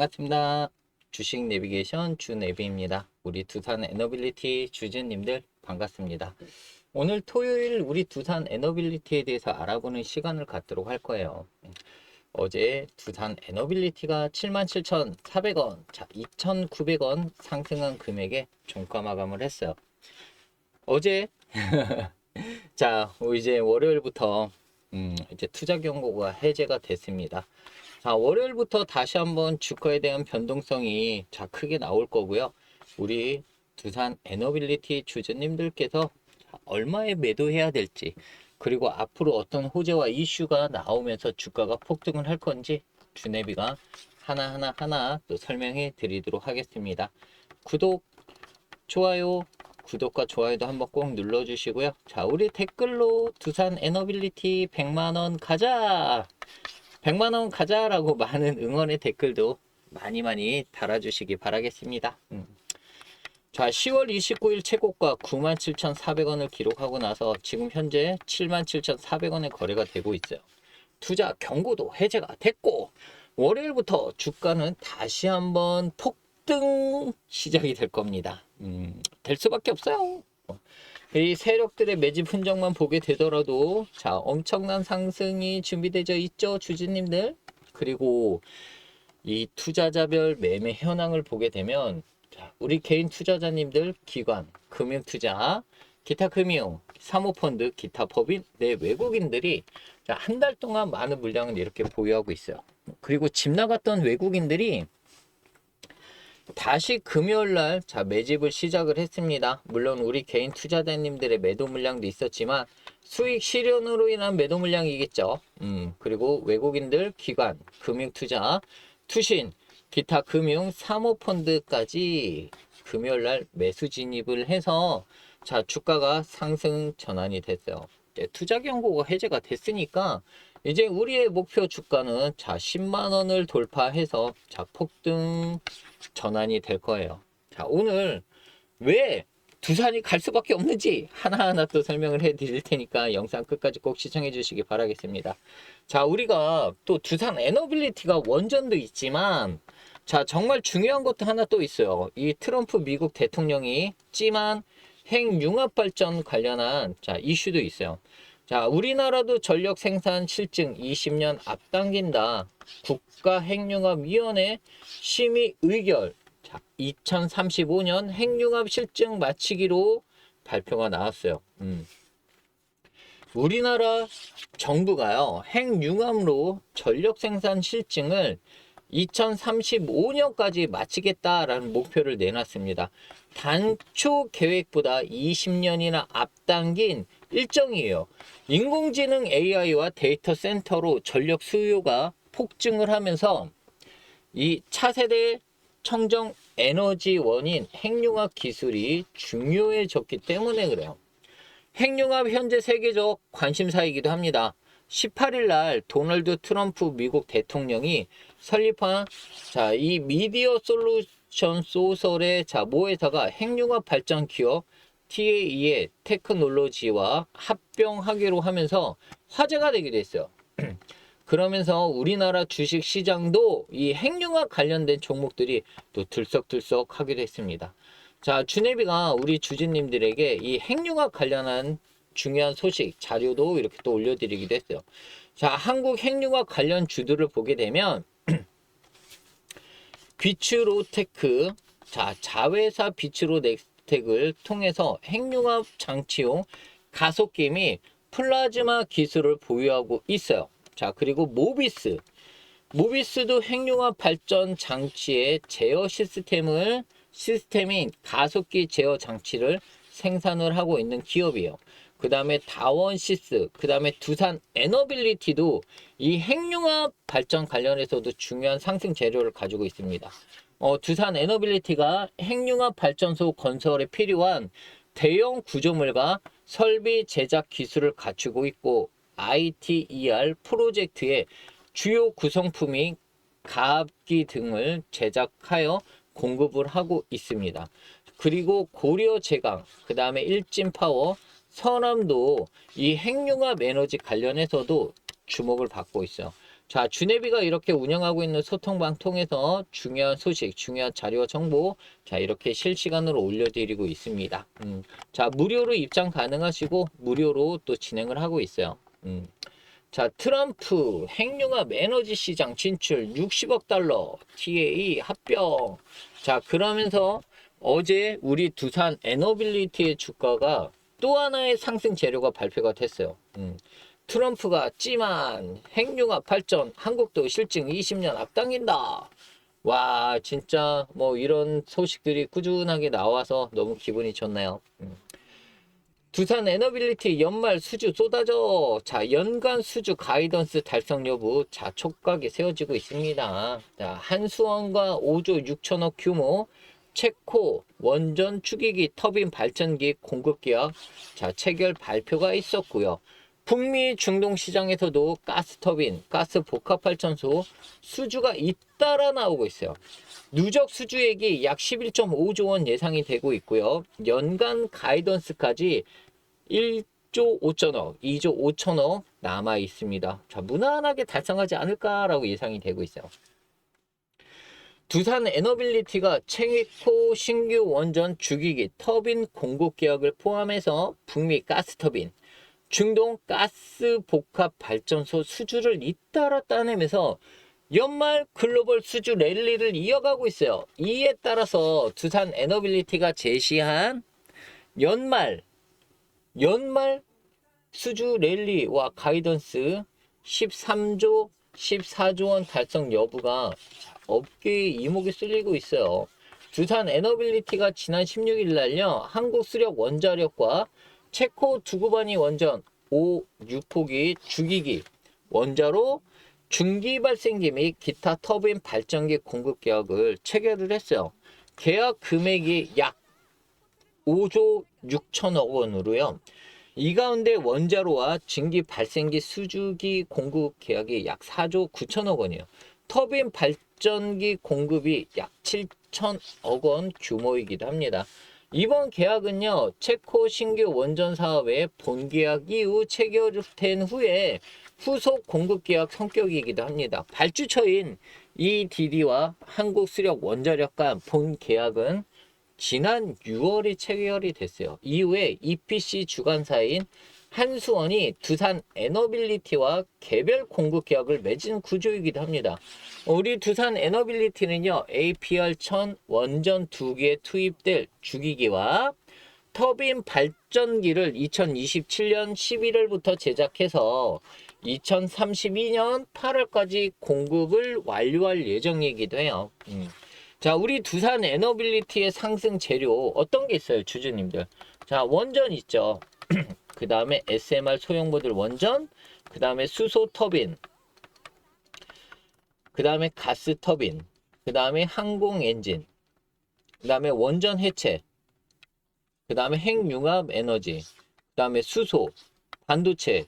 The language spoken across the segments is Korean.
반갑습니다. 주식 내비게이션 주내비입니다. 우리 두산 에너빌리티 주주님들 반갑습니다. 오늘 토요일 우리 두산 에너빌리티에 대해서 알아보는 시간을 갖도록 할 거예요. 어제 두산 에너빌리티가 77,400원, 자 2,900원 상승한 금액에 종가 마감을 했어요. 어제 자 이제 월요일부터 음, 이제 투자 경고가 해제가 됐습니다. 자, 월요일부터 다시 한번 주가에 대한 변동성이 자, 크게 나올 거고요. 우리 두산 에너빌리티 주주님들께서 얼마에 매도해야 될지, 그리고 앞으로 어떤 호재와 이슈가 나오면서 주가가 폭등을 할 건지 주네비가 하나하나 하나 또 설명해 드리도록 하겠습니다. 구독, 좋아요, 구독과 좋아요도 한번 꼭 눌러주시고요. 자, 우리 댓글로 두산 에너빌리티 100만원 가자! 100만 원 가자라고 많은 응원의 댓글도 많이 많이 달아주시기 바라겠습니다. 음. 자, 10월 29일 최고가 97,400원을 기록하고 나서 지금 현재 77,400원의 거래가 되고 있어요. 투자 경고도 해제가 됐고, 월요일부터 주가는 다시 한번 폭등 시작이 될 겁니다. 음, 될 수밖에 없어요. 이 세력들의 매집 흔적만 보게 되더라도 자 엄청난 상승이 준비되어 있죠 주주님들? 그리고 이 투자자별 매매 현황을 보게 되면 자, 우리 개인 투자자님들 기관 금융투자 기타 금융 사모펀드 기타 법인 내 외국인들이 한 달 동안 많은 물량을 이렇게 보유하고 있어요. 그리고 집 나갔던 외국인들이 다시 금요일 날 자, 매집을 시작을 했습니다. 물론 우리 개인 투자자님들의 매도 물량도 있었지만 수익 실현으로 인한 매도 물량이겠죠. 음, 그리고 외국인들 기관, 금융 투자, 투신, 기타 금융 사모펀드까지 금요일 날 매수 진입을 해서 자, 주가가 상승 전환이 됐어요. 이제 투자 경고가 해제가 됐으니까 이제 우리의 목표 주가는 자 10만 원을 돌파해서 자 폭등 전환이 될 거예요. 자 오늘 왜 두산이 갈 수밖에 없는지 하나하나 또 설명을 해 드릴 테니까 영상 끝까지 꼭 시청해 주시기 바라겠습니다. 자 우리가 또 두산 에너빌리티가 원전도 있지만 자 정말 중요한 것도 하나 또 있어요. 이 트럼프 미국 대통령이 찜한 핵융합 발전 관련한 자 이슈도 있어요. 자, 우리나라도 전력 생산 실증 20년 앞당긴다. 국가핵융합위원회 심의 의결. 자, 2035년 핵융합 실증 마치기로 발표가 나왔어요. 음. 우리나라 정부가요, 핵융합으로 전력 생산 실증을 2035년까지 마치겠다라는 목표를 내놨습니다. 단초 계획보다 20년이나 앞당긴 일정이에요. 인공지능 AI와 데이터 센터로 전력 수요가 폭증을 하면서 이 차세대 청정 에너지 원인 핵융합 기술이 중요해졌기 때문에 그래요. 핵융합 현재 세계적 관심사이기도 합니다. 18일 날 도널드 트럼프 미국 대통령이 설립한 자, 이 미디어 솔루션 소설의 자, 모회사가 핵융합 발전 기업 TAE의 테크놀로지와 합병하기로 하면서 화제가 되기도 했어요. 그러면서 우리나라 주식 시장도 이 핵융합 관련된 종목들이 또 들썩들썩 하기도 했습니다. 자, 주네비가 우리 주주님들에게 이 핵융합 관련한 중요한 소식, 자료도 이렇게 또 올려드리기도 했어요. 자, 한국 핵융합 관련 주들을 보게 되면 비츠로테크, 자, 자회사 비츠로넥스 텍을 통해서 핵융합 장치용 가속기 및 플라즈마 기술을 보유하고 있어요. 자, 그리고 모비스. 모비스도 핵융합 발전 장치의 제어 시스템을 시스템인 가속기 제어 장치를 생산을 하고 있는 기업이에요. 그 다음에 다원시스, 그 다음에 두산 에너빌리티도 이 핵융합 발전 관련해서도 중요한 상승 재료를 가지고 있습니다. 어, 두산 에너빌리티가 핵융합 발전소 건설에 필요한 대형 구조물과 설비 제작 기술을 갖추고 있고 ITER 프로젝트의 주요 구성품인 가압기 등을 제작하여 공급을 하고 있습니다. 그리고 고려 제강, 그 다음에 일진 파워, 서남도 이 핵융합 에너지 관련해서도 주목을 받고 있어요. 자, 주네비가 이렇게 운영하고 있는 소통방 통해서 중요한 소식, 중요한 자료와 정보, 자, 이렇게 실시간으로 올려드리고 있습니다. 음, 자, 무료로 입장 가능하시고, 무료로 또 진행을 하고 있어요. 음. 자, 트럼프 핵융합 에너지 시장 진출 60억 달러, TA 합병. 자, 그러면서 어제 우리 두산 에너빌리티의 주가가 또 하나의 상승 재료가 발표가 됐어요. 음. 트럼프가 찜한 핵융합 발전 한국도 실증 20년 앞당긴다. 와 진짜 뭐 이런 소식들이 꾸준하게 나와서 너무 기분이 좋네요. 음. 두산 에너빌리티 연말 수주 쏟아져. 자, 연간 수주 가이던스 달성 여부 자, 촉각이 세워지고 있습니다. 자, 한수원과 5조 6천억 규모 체코 원전 추기기 터빈 발전기 공급 계약 자, 체결 발표가 있었고요. 북미 중동 시장에서도 가스 터빈, 가스 복합 발전소 수주가 잇따라 나오고 있어요. 누적 수주액이 약 11.5조 원 예상이 되고 있고요. 연간 가이던스까지 1조 5천억, 2조 5천억 남아 있습니다. 자, 무난하게 달성하지 않을까라고 예상이 되고 있어요. 두산 에너빌리티가 체코 신규 원전 주기기 터빈 공급 계약을 포함해서 북미 가스 터빈, 중동 가스 복합 발전소 수주를 잇따라 따내면서 연말 글로벌 수주 랠리를 이어가고 있어요. 이에 따라서 두산 에너빌리티가 제시한 연말 연말 수주 랠리와 가이던스 13조 14조 원 달성 여부가 업계의 이목이 쏠리고 있어요. 두산 에너빌리티가 지난 16일 날요. 한국 수력 원자력과 체코 두구바니 원전 5, 6호기 주기기 원자로 중기 발생기 및 기타 터빈 발전기 공급 계약을 체결을 했어요. 계약 금액이 약 5조 6천억 원으로요. 이 가운데 원자로와 증기 발생기 수주기 공급 계약이 약 4조 9천억 원이에요. 터빈 발전기 공급이 약 7천억 원 규모이기도 합니다. 이번 계약은요, 체코 신규 원전 사업의 본계약 이후 체결된 후에 후속 공급 계약 성격이기도 합니다. 발주처인 EDD와 한국수력 원자력과 본 계약은 지난 6월에 체결이 됐어요. 이후에 EPC 주관사인 한수원이 두산 에너빌리티와 개별 공급 계약을 맺은 구조이기도 합니다. 우리 두산 에너빌리티는요, APR 1000 원전 두개 투입될 주기기와 터빈 발전기를 2027년 11월부터 제작해서 2032년 8월까지 공급을 완료할 예정이기도 해요. 음. 자, 우리 두산 에너빌리티의 상승 재료 어떤 게 있어요, 주주님들? 자, 원전 있죠. 그 다음에 SMR 소형 모듈 원전, 그 다음에 수소 터빈, 그 다음에 가스 터빈, 그 다음에 항공 엔진, 그 다음에 원전 해체, 그 다음에 핵융합 에너지, 그 다음에 수소, 반도체,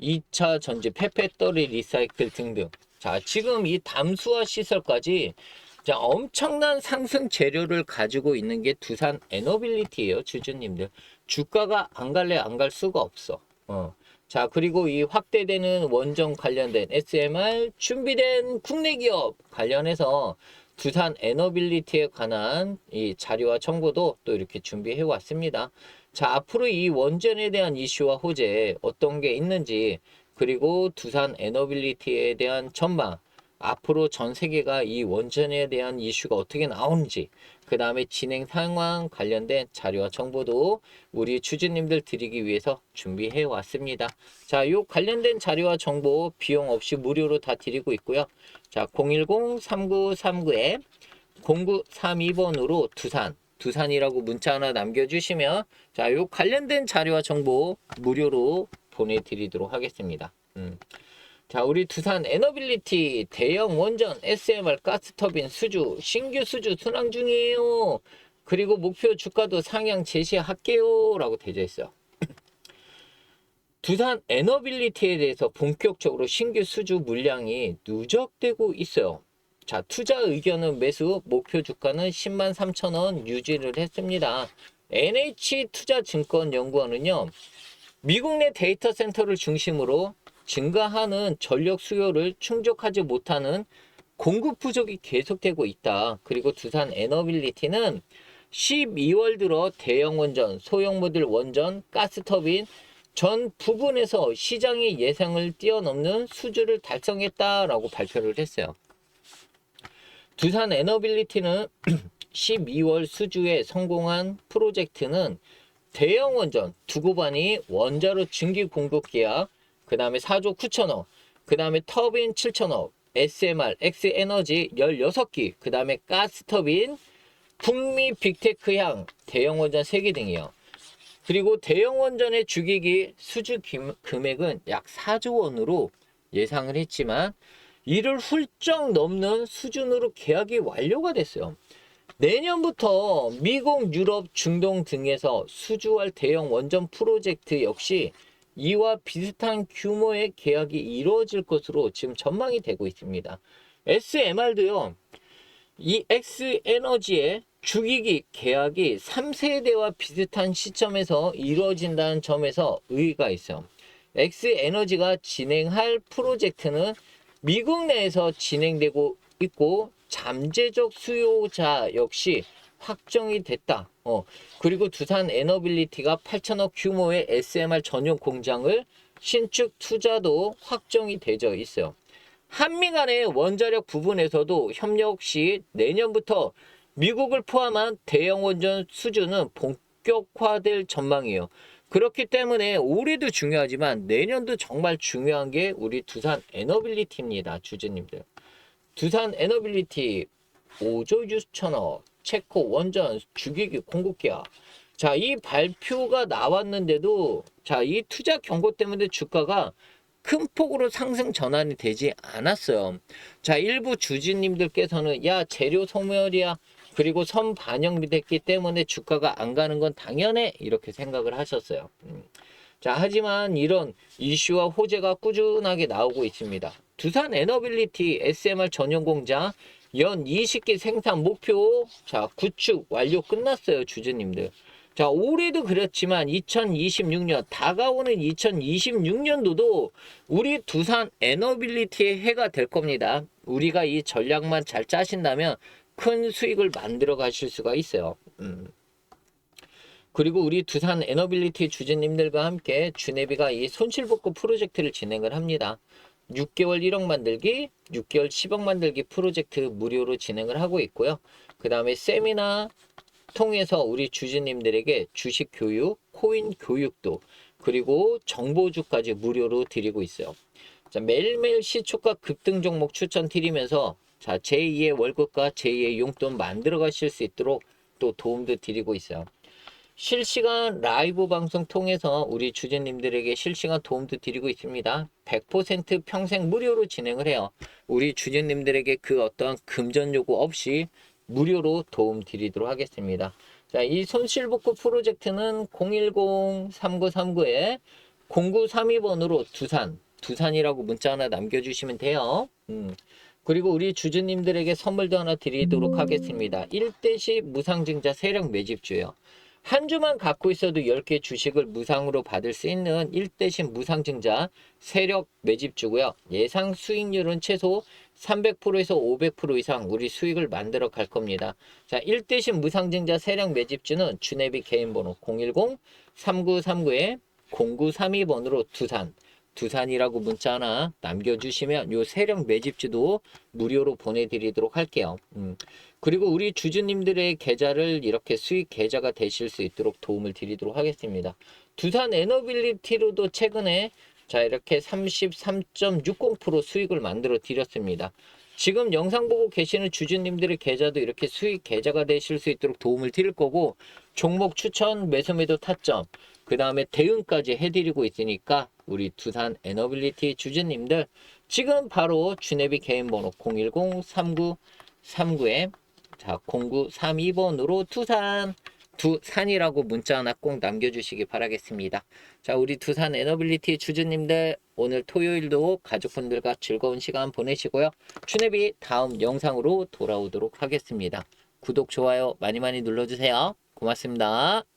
2차 전지, 페페터리 리사이클 등등. 자, 지금 이 담수화 시설까지 자, 엄청난 상승 재료를 가지고 있는 게 두산 에너빌리티예요, 주주님들. 주가가 안 갈래 안 갈 수가 없어. 어. 자, 그리고 이 확대되는 원전 관련된 SMR 준비된 국내 기업 관련해서 두산 에너빌리티에 관한 이 자료와 정보도 또 이렇게 준비해 왔습니다. 자, 앞으로 이 원전에 대한 이슈와 호재 어떤 게 있는지 그리고 두산 에너빌리티에 대한 전망 앞으로 전 세계가 이 원전에 대한 이슈가 어떻게 나오는지 그 다음에 진행 상황 관련된 자료와 정보도 우리 주주님들 드리기 위해서 준비해 왔습니다. 자, 요 관련된 자료와 정보 비용 없이 무료로 다 드리고 있고요. 자, 010-3939에 0932번으로 두산 두산이라고 문자 하나 남겨주시면 자, 요 관련된 자료와 정보 무료로 보내드리도록 하겠습니다. 음. 자, 우리 두산 에너빌리티 대형 원전 SMR 가스터빈 수주 신규 수주 순항 중이에요. 그리고 목표 주가도 상향 제시할게요. 라고 되어 있어요. 두산 에너빌리티에 대해서 본격적으로 신규 수주 물량이 누적되고 있어요. 자, 투자 의견은 매수, 목표 주가는 10만 3천 원 유지를 했습니다. NH 투자증권 연구원은요, 미국 내 데이터 센터를 중심으로 증가하는 전력 수요를 충족하지 못하는 공급 부족이 계속되고 있다. 그리고 두산 에너빌리티는 12월 들어 대형 원전, 소형 모듈 원전, 가스 터빈 전 부분에서 시장의 예상을 뛰어넘는 수주를 달성했다라고 발표를 했어요. 두산 에너빌리티는 12월 수주에 성공한 프로젝트는 대형 원전 두 구반이 원자로 증기 공급 계약, 그 다음에 4조 9천억, 그 다음에 터빈 7천억, SMR, X에너지 16기, 그 다음에 가스터빈, 북미 빅테크향 대형 원전 3개 등이요. 그리고 대형 원전의 주기기 수주 김- 금액은 약 4조 원으로 예상을 했지만 이를 훌쩍 넘는 수준으로 계약이 완료가 됐어요. 내년부터 미국, 유럽, 중동 등에서 수주할 대형 원전 프로젝트 역시 이와 비슷한 규모의 계약이 이루어질 것으로 지금 전망이 되고 있습니다. SMR도요. 이 X에너지의 주기기 계약이 3세대와 비슷한 시점에서 이루어진다는 점에서 의의가 있어요. X에너지가 진행할 프로젝트는 미국 내에서 진행되고 있고 잠재적 수요자 역시 확정이 됐다. 어, 그리고 두산 에너빌리티가 8천억 규모의 SMR 전용 공장을 신축 투자도 확정이 되어 있어요. 한미 간의 원자력 부분에서도 협력 시 내년부터 미국을 포함한 대형 원전 수주는 본격화될 전망이에요. 그렇기 때문에 올해도 중요하지만 내년도 정말 중요한 게 우리 두산 에너빌리티입니다. 주주님들. 두산 에너빌리티 5조 6천억 체코 원전 주기기 공급계약. 자, 이 발표가 나왔는데도 자, 이 투자 경고 때문에 주가가 큰 폭으로 상승 전환이 되지 않았어요. 자, 일부 주주님들께서는 야, 재료 소멸이야. 그리고 선 반영이 됐기 때문에 주가가 안 가는 건 당연해. 이렇게 생각을 하셨어요. 음. 자, 하지만 이런 이슈와 호재가 꾸준하게 나오고 있습니다. 두산 에너빌리티 SMR 전용 공장 연 20개 생산 목표. 자 구축 완료 끝났어요 주주님들. 자 올해도 그렇지만 2026년 다가오는 2026년도도 우리 두산 에너빌리티의 해가 될 겁니다. 우리가 이 전략만 잘 짜신다면 큰 수익을 만들어 가실 수가 있어요. 음. 그리고 우리 두산 에너빌리티 주주님들과 함께 주네비가 이 손실복구 프로젝트를 진행을 합니다 6개월 1억 만들기, 6개월 10억 만들기 프로젝트 무료로 진행을 하고 있고요. 그 다음에 세미나 통해서 우리 주주님들에게 주식 교육, 코인 교육도 그리고 정보주까지 무료로 드리고 있어요. 자, 매일매일 시초가 급등 종목 추천 드리면서 자, 제2의 월급과 제2의 용돈 만들어 가실 수 있도록 또 도움도 드리고 있어요. 실시간 라이브 방송 통해서 우리 주주님들에게 실시간 도움도 드리고 있습니다. 100% 평생 무료로 진행을 해요. 우리 주주님들에게 그 어떤 금전 요구 없이 무료로 도움 드리도록 하겠습니다. 자, 이 손실복구 프로젝트는 010-3939에 0932번으로 두산, 두산이라고 문자 하나 남겨주시면 돼요. 음. 그리고 우리 주주님들에게 선물도 하나 드리도록 하겠습니다. 1대시 무상증자 세력 매집주요. 한 주만 갖고 있어도 10개 주식을 무상으로 받을 수 있는 1대신 무상증자 세력 매집주고요. 예상 수익률은 최소 300%에서 500% 이상 우리 수익을 만들어 갈 겁니다. 자, 1대신 무상증자 세력 매집주는 주네비 개인번호 010-3939-0932번으로 두산 두산이라고 문자 하나 남겨주시면 요 세력 매집주도 무료로 보내드리도록 할게요. 음. 그리고 우리 주주님들의 계좌를 이렇게 수익 계좌가 되실 수 있도록 도움을 드리도록 하겠습니다. 두산 에너빌리티로도 최근에 자 이렇게 33.60% 수익을 만들어 드렸습니다. 지금 영상 보고 계시는 주주님들의 계좌도 이렇게 수익 계좌가 되실 수 있도록 도움을 드릴 거고 종목 추천, 매수 매도 타점, 그 다음에 대응까지 해드리고 있으니까 우리 두산 에너빌리티 주주님들 지금 바로 주네비 개인 번호 010-3939에 자 0932번으로 두산 두산이라고 문자 하나 꼭 남겨주시기 바라겠습니다. 자 우리 두산 에너빌리티 주주님들 오늘 토요일도 가족분들과 즐거운 시간 보내시고요. 주네비 다음 영상으로 돌아오도록 하겠습니다. 구독 좋아요 많이 많이 눌러주세요. 고맙습니다.